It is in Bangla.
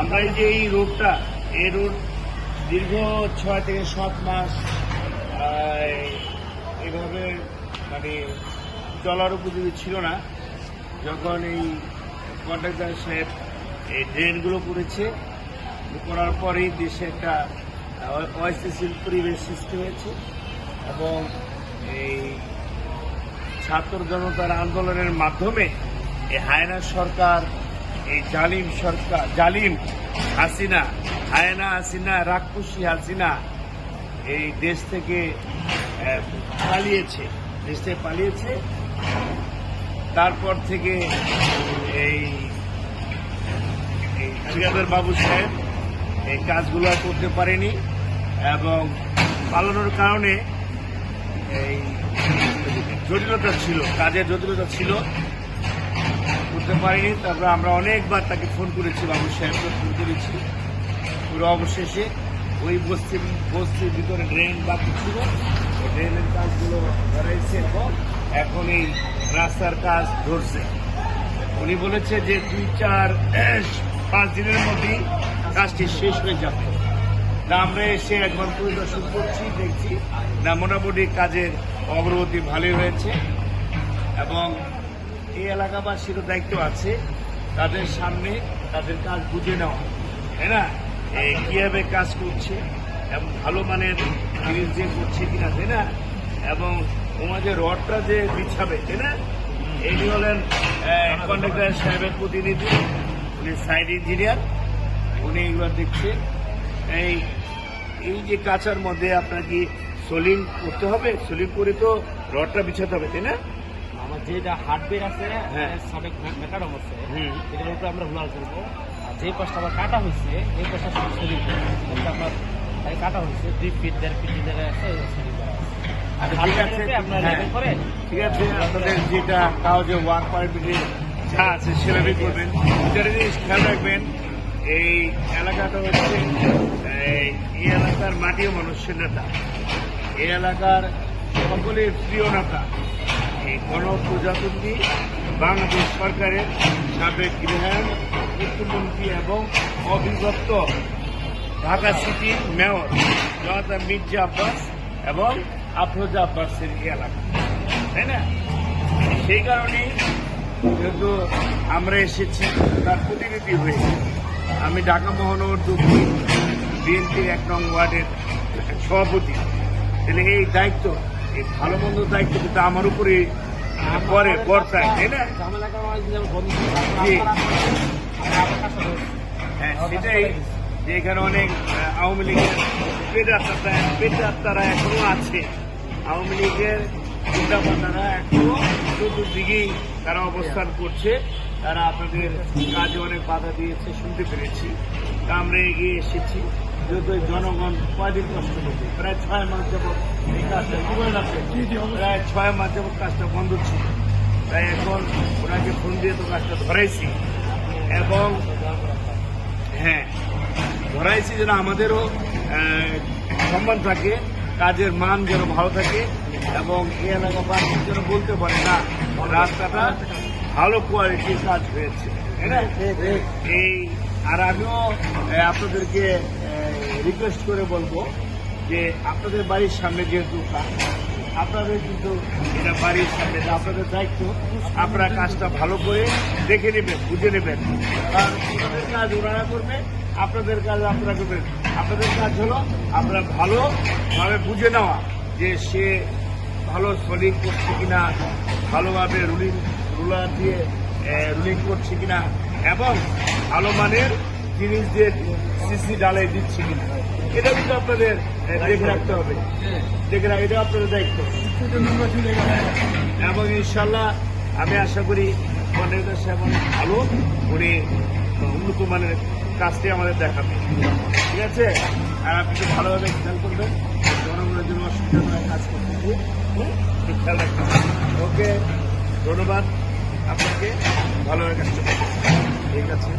আমরা এই যে এই রোডটা, এই রোড দীর্ঘ ছয় থেকে সাত মাস এভাবে মানে চলার উপযোগী ছিল না। যখন এই কন্ট্রাক্টর সাহেব এই ড্রেনগুলো করেছে, করার পরেই দেশে একটা অস্থিতিশীল পরিবেশ সৃষ্টি হয়েছে এবং এই ছাত্র জনতার আন্দোলনের মাধ্যমে এই হায়না সরকার, এই জালিম সরকার, জালিম হাসিনা, হায়না হাসিনা, রাক্ষসী হাসিনা এই দেশ থেকে পালিয়েছে, দেশ থেকে পালিয়েছে। তারপর থেকে এই ঠিকাদার বাবু সাহেব এই কাজগুলো করতে পারেনি এবং পালানোর কারণে এই জটিলতা ছিল, কাজের জটিলতা ছিল। করতে পারিনি, তারপরে আমরা অনেকবার তাকে ফোন করেছি, বাবু সাহেবকে ফোন করেছি। পুরো অবশেষে ওই বস্তির বস্তির ভিতরে ড্রেন বাকি ছিল। ড্রেনের কাজগুলো ধরাইছে এবং এখন এই রাস্তার কাজ ধরছে। উনি বলেছে যে দুই, চার, পাঁচ দিনের মধ্যেই কাজটি শেষ হয়ে যাবে। না, আমরা এসে একবার পরিদর্শন করছি, দেখছি না, মোটামুটি কাজের অগ্রগতি ভালোই হয়েছে এবং এই এলাকাবাসীরও দায়িত্ব আছে তাদের সামনে তাদের কাজ বুঝে নেওয়া, তাই না? কীভাবে কাজ করছে এবং ভালো মানের জিনিস দিয়ে করছে কিনা, তাই না? এবং ওনার যে রডটা যে বিছাবে, তাই না? এটি হলেন কন্ট্রাক্টর সাহেবের প্রতিনিধি, উনি সাইড ইঞ্জিনিয়ার, উনি এগুলো দেখছে এই এই যে কাঁচার মধ্যে আপনার কি সোলিং করতে হবে? সোলিং করে তো রডটা বিছাতে হবে তাই না? আমার যেটা হার্ডওয়্যার আছে। সাবেক আছে হুম। এটার উপরে আমরা হুলাল করব। আর যে পাশটা আবার কাটা হয়েছে এই পাশটা এটা আপনার এই কাটা হয়েছে দুই ফিট দেড় ফিট জায়গায় আছে আপনার হ্যাঁ। করে ঠিক আছে আপনাদের যেটা কাগজে ওয়ার্ক পারমিটে যা আছে সেভাবেই করবেন। যেটা জিনিস খেয়াল রাখবেন এই এলাকাটা হচ্ছে এই এলাকার মাটিও মানুষের নেতা। এই এলাকার সকলের প্রিয় নেতা। এই গণপ্রজাতন্ত্রী, বাংলাদেশ সরকারের সাবেক গৃহায়ণ মুখ্যমন্ত্রী এবং অবিভক্ত ঢাকা সিটির মেয়র জনতা মির্জা আব্বাস এবং আফরোজা আব্বাসের এলাকা। তাই না? সেই কারণে যেহেতু আমরা এসেছি, তার প্রতিনিধি হয়ে আমি ঢাকা মহানগর দক্ষিণ বিএনপির এক নং ওয়ার্ডের সভাপতি। তাহলে এই দায়িত্ব, এই ভালো মন্দ দায়িত্ব কিন্তু আমার উপরে পরে বর্তায়, তাই না। হ্যাঁ সেটাই যে এখানে অনেক আওয়ামী লীগের পেটাত্তারা পেটাত্তারা এখনও আছে। আওয়ামী লীগের চিন্তাভাবনারা এখনও চতুর্দিকেই তারা অবস্থান করছে। তারা আপনাদের কাজে অনেক বাধা দিয়েছে, শুনতে পেরেছি। আমরা এগিয়ে এসেছি। যেহেতু এই জনগণ কয়দিন কষ্ট করবে? প্রায় ছয় মাস যাবৎ এই কাজটা আছে প্রায় ছয় মাস যাবৎ কাজটা বন্ধ ছিল। তাই এখন ওনাকে ফোন দিয়ে তো কাজটা ধরাইছি। এবং হ্যাঁ ধরাইছি যেন আমাদেরও সম্মান থাকে কাজের মান যেন ভালো থাকে এবং এই এলাকাবাসী যেন বলতে পারে না রাস্তাটা ভালো কোয়ালিটির কাজ হয়েছে। না? এই আর আমিও আপনাদেরকে রিকোয়েস্ট করে বলব যে আপনাদের বাড়ির সামনে যেহেতু আপনাদের কিন্তু এটা বাড়ির সামনে আপনাদের দায়িত্ব। আপনারা কাজটা ভালো করে দেখে নেবেন, বুঝে নেবেন। ওনাদের কাজ ওনারা করবে, আপনাদের কাজ আপনারা করবেন। আপনাদের কাজ হলো আপনারা ভালোভাবে বুঝে নেওয়া যে সে ভালো সলিং করছে কিনা, ভালোভাবে রুলিং রুলার দিয়ে রুলিং করছে কিনা, এবং ভালো মানের জিনিস দিয়ে সিসি ডালাই দিচ্ছি কিনা এটা কিন্তু আপনাদের দেখে রাখতে হবে। দেখে রাখ এটা আপনাদের দায়িত্ব। এবং ইনশাল্লাহ আমি আশা করি কন্ট্রাক্টর সাহেব অনেক ভালো। উনি উন্নত মানের কাজটি আমাদের দেখাবে ঠিক আছে? আর আপনি একটু ভালোভাবে খেয়াল করবেন। জনগণের জন্য অসুবিধা করে কাজ করতে? খেয়াল রাখবেন। ওকে, ধন্যবাদ। আপনাকে ভালোভাবে কাজটা। ঠিক আছে?